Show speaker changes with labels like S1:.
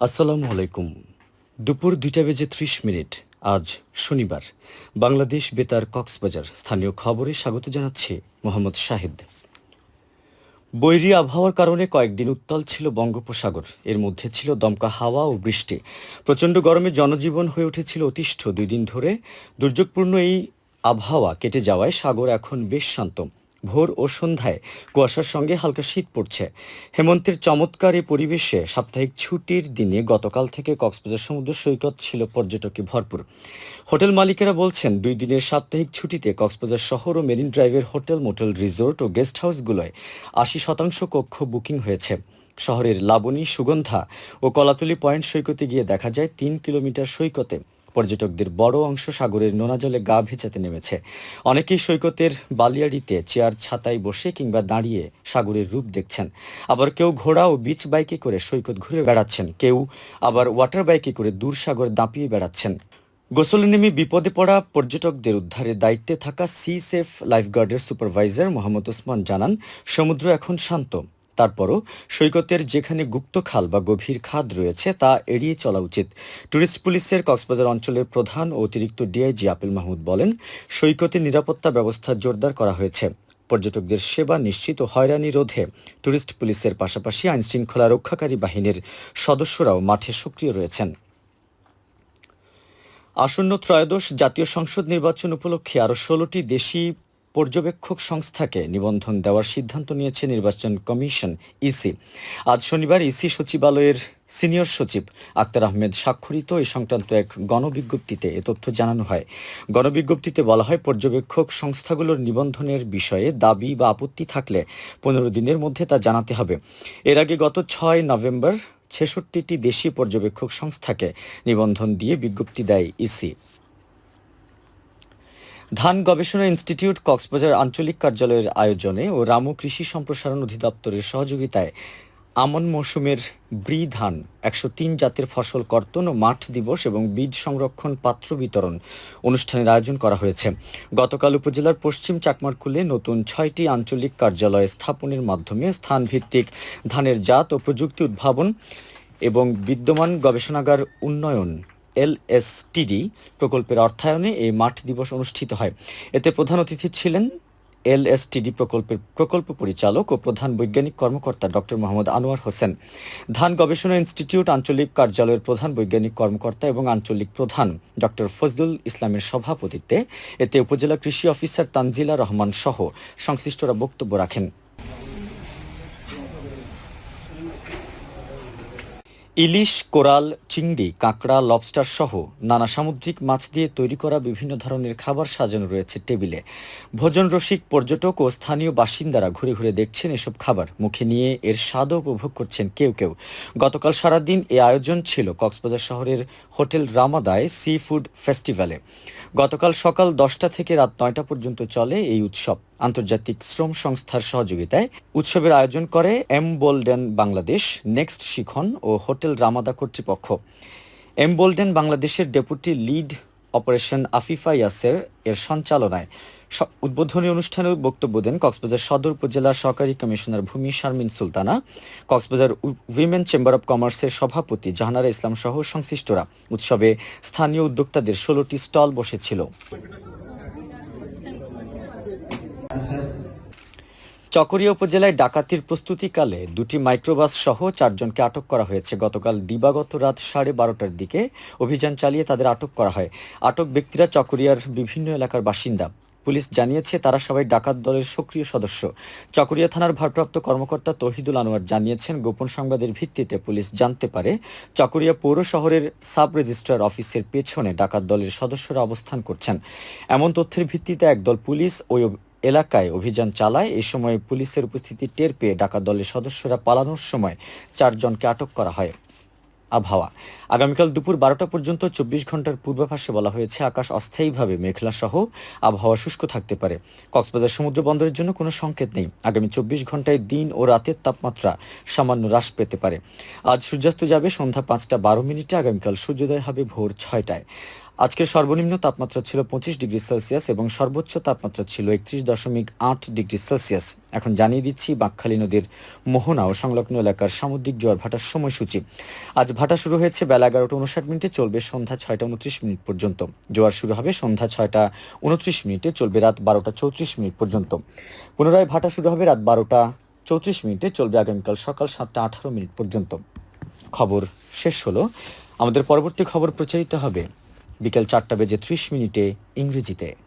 S1: আসসালামু আলাইকুম। দুপুর দুইটা বেজে ত্রিশ মিনিট, আজ শনিবার। বাংলাদেশ বেতার কক্সবাজার স্থানীয় খবরে স্বাগত জানাচ্ছে মোহাম্মদ শাহিদ। বৈরী আবহাওয়ার কারণে কয়েকদিন উত্তাল ছিল বঙ্গোপসাগর। এর মধ্যে ছিল দমকা হাওয়া ও বৃষ্টি। প্রচণ্ড গরমে জনজীবন হয়ে উঠেছিল অতিষ্ঠ। দুই দিন ধরে দুর্যোগপূর্ণ এই আবহাওয়া কেটে যাওয়ায় সাগর এখন বেশ শান্ত। ভোর ও সন্ধ্যায় কুয়াশার সঙ্গে হালকা শীত পড়ছে। হেমন্তের চমৎকার এই পরিবেশে সাপ্তাহিক ছুটির দিনে গতকাল থেকে কক্সবাজার সমুদ্র সৈকত ছিল পর্যটকে ভরপুর। হোটেল মালিকেরা বলছেন, দুই দিনের সাপ্তাহিক ছুটিতে কক্সবাজার শহর ও মেরিন ড্রাইভের হোটেল, মোটেল রিসোর্ট ও গেস্ট হাউসগুলোয় আশি শতাংশ কক্ষ বুকিং হয়েছে। শহরের লাবণী, সুগন্ধা ও কলাতলি পয়েন্ট সৈকতে গিয়ে দেখা যায়, তিন কিলোমিটার সৈকতে পর্যটকদের বড় অংশ সাগরের নোনা জলে গা ভেজাতে নেমেছে। অনেকেই সৈকতের বালিয়াড়িতে চেয়ার ছাতায় বসে কিংবা দাঁড়িয়ে সাগরের রূপ দেখছেন। আবার কেউ ঘোড়া ও বিচ বাইকে করে সৈকত ঘুরে বেড়াচ্ছেন। কেউ আবার ওয়াটার বাইকে করে দূর সাগর দাঁপিয়ে বেড়াচ্ছেন। গোসলে নেমে বিপদে পড়া পর্যটকদের উদ্ধারের দায়িত্বে থাকা সি সেফ লাইফগার্ডের সুপারভাইজার মোহাম্মদ ওসমান জানান, সমুদ্র এখন শান্ত। তারপরও সৈকতের যেখানে গুপ্ত খাল বা গভীর খাদ রয়েছে, তা এড়িয়ে চলা উচিত। ট্যুরিস্ট পুলিশের কক্সবাজার অঞ্চলের প্রধান ও অতিরিক্ত ডিআইজি আপিল মাহমুদ বলেন, সৈকতে নিরাপত্তা ব্যবস্থা জোরদার করা হয়েছে। পর্যটকদের সেবা নিশ্চিত হয়রানি রোধে ট্যুরিস্ট পুলিশের পাশাপাশি আইনশৃঙ্খলা রক্ষাকারী বাহিনীর সদস্যরাও মাঠে সক্রিয় রয়েছেন। আসন্ন ত্রয়োদশ জাতীয় সংসদ নির্বাচন উপলক্ষে আরও ষোলোটি দেশি পর্যবেক্ষক সংস্থাকে নিবন্ধন দেওয়ার সিদ্ধান্ত নিয়েছে নির্বাচন কমিশন, ইসি। আজ শনিবার ইসি সচিবালয়ের সিনিয়র সচিব আক্তার আহমেদ স্বাক্ষরিত এই সংক্রান্ত এক গণবিজ্ঞপ্তিতে এ তথ্য জানানো হয়। গণবিজ্ঞপ্তিতে বলা হয়, পর্যবেক্ষক সংস্থাগুলোর নিবন্ধনের বিষয়ে দাবি বা আপত্তি থাকলে পনেরো দিনের মধ্যে তা জানাতে হবে। এর আগে গত ছয় নভেম্বর ছেষট্টিটি দেশি পর্যবেক্ষক সংস্থাকে নিবন্ধন দিয়ে বিজ্ঞপ্তি দেয় ইসি। ধান গবেষণা ইনস্টিটিউট কক্সবাজার আঞ্চলিক কার্যালয়ের আয়োজনে ও রামু কৃষি সম্প্রসারণ অধিদপ্তরের সহযোগিতায় আমন মৌসুমের ব্রি ধান, একশো তিন জাতের ফসল কর্তন ও মাঠ দিবস এবং বীজ সংরক্ষণ পাত্র বিতরণ অনুষ্ঠানের আয়োজন করা হয়েছে। গতকাল উপজেলার পশ্চিম চাকমারকুলে নতুন ছয়টি আঞ্চলিক কার্যালয় স্থাপনের মাধ্যমে স্থানভিত্তিক ধানের জাত ও প্রযুক্তি উদ্ভাবন এবং বিদ্যমান গবেষণাগার উন্নয়ন এলএসটিডি প্রকল্পের অর্থায়নে এই মাঠ দিবস অনুষ্ঠিত হয়। এতে প্রধান অতিথি ছিলেন এলএসটিডি প্রকল্পের প্রকল্প পরিচালক ও প্রধান বৈজ্ঞানিক কর্মকর্তা ডক্টর মোহাম্মদ আনোয়ার হোসেন। ধান গবেষণা ইনস্টিটিউট আঞ্চলিক কার্যালয়ের প্রধান বৈজ্ঞানিক কর্মকর্তা এবং আঞ্চলিক প্রধান ডক্টর ফজলুল ইসলামের সভাপতিত্বে এতে উপজেলা কৃষি অফিসার তানজিলা রহমান সহ সংশ্লিষ্টরা বক্তব্য রাখেন। ইলিশ, কোরাল, চিংড়ি, কাঁকড়া লবস্টার সহ নানা সামুদ্রিক মাছ দিয়ে তৈরি করা বিভিন্ন ধরনের খাবার সাজানো রয়েছে টেবিলে। ভোজন রসিক পর্যটক ও স্থানীয় বাসিন্দারা ঘুরে ঘুরে দেখছেন এসব খাবার। মুখে নিয়ে এর স্বাদও উপভোগ করছেন কেউ কেউ। গতকাল সারাদিন এ আয়োজন ছিল কক্সবাজার শহরের হোটেল রামাদায় সি ফুড ফেস্টিভ্যালে। গতকাল সকাল দশটা থেকে রাত নয়টা পর্যন্ত চলে এই উৎসব। আন্তর্জাতিক শ্রম সংস্থার সহযোগিতায় উৎসবের আয়োজন করে এম বোল্ডেন বাংলাদেশ, নেক্সট শিখন ও হোটেল রামাদা কর্তৃপক্ষ। এম বোল্ডেন বাংলাদেশের deputy lead operation Afifa Yasser এর সঞ্চালনায় উদ্বোধনী অনুষ্ঠানে বক্তব্য দেন কক্সবাজার সদর উপজেলা সহকারী কমিশনার ভূমি Sharmin Sultana, Cox's Bazar women chamber of কমার্সের সভাপতি জাহানারা ইসলাম সহ সংশ্লিষ্টরা। উৎসবে স্থানীয় উদ্যোক্তাদের ষোলোটি স্টল বসেছিল। চকরিয়া উপজেলায় ডাকাতির প্রস্তুতিকালে দুটি মাইক্রোবাস সহ চারজনকে আটক করা হয়েছে। গতকাল দিবাগত রাত সাড়ে বারোটার দিকে অভিযান চালিয়ে তাদের আটক করা হয়। আটক ব্যক্তিরা চকরিয়ার বিভিন্ন এলাকার বাসিন্দা। পুলিশ জানিয়েছে, তারা সবাই ডাকাত দলের সক্রিয় সদস্য। চকরিয়া থানার ভারপ্রাপ্ত কর্মকর্তা তহিদুল আনোয়ার জানিয়েছেন, গোপন সংবাদের ভিত্তিতে পুলিশ জানতে পারে, চকরিয়া পৌর শহরের সাব রেজিস্ট্রার অফিসের পেছনে ডাকাত দলের সদস্যরা অবস্থান করছেন। এমন তথ্যের ভিত্তিতে একদল পুলিশ ওই এলাকায় অভিযান চালায়। এ সময় পুলিশের উপস্থিতি টের পেয়ে ডাকাত দলের সদস্যরা পালানোর সময় চারজনকে আটক করা হয়। আবহাওয়া। আগামীকাল দুপুর বারোটা পর্যন্ত চব্বিশ ঘণ্টার পূর্বাভাসে বলা হয়েছে, আকাশ অস্থায়ীভাবে মেঘলা সহ আবহাওয়া শুষ্ক থাকতে পারে। কক্সবাজার সমুদ্র বন্দরের জন্য কোনো সংকেত নেই। আগামী চব্বিশ ঘন্টায় দিন ও রাতের তাপমাত্রা সামান্য হ্রাস পেতে পারে। আজ সূর্যাস্ত যাবে সন্ধ্যা পাঁচটা বারো মিনিটে। আগামীকাল সূর্যোদয় হবে ভোর ছয়টায়। আজকের সর্বনিম্ন তাপমাত্রা ছিল পঁচিশ ডিগ্রি সেলসিয়াস এবং সর্বোচ্চ তাপমাত্রা ছিল একত্রিশ দশমিক আট ডিগ্রি সেলসিয়াস। এখন জানিয়ে দিচ্ছি, বাঁকখালী নদীর মোহনা ও সংলগ্ন এলাকার সামুদ্রিক জোয়ার ভাটার সময়সূচি। আজ ভাটা শুরু হয়েছে বেলা এগারোটা উনষাট মিনিটে, চলবে সন্ধ্যা ছয়টা উনত্রিশ মিনিট পর্যন্ত। জোয়ার শুরু হবে সন্ধ্যা ছয়টা উনত্রিশ মিনিটে, চলবে রাত বারোটা চৌত্রিশ মিনিট পর্যন্ত। পুনরায় ভাটা শুরু হবে রাত বারোটা চৌত্রিশ মিনিটে, চলবে আগামীকাল সকাল সাতটা আঠারো মিনিট পর্যন্ত। খবর শেষ হলো। আমাদের পরবর্তী খবর প্রচারিত হবে বিকেল চারটা বেজে ত্রিশ মিনিটে ইংরেজিতে।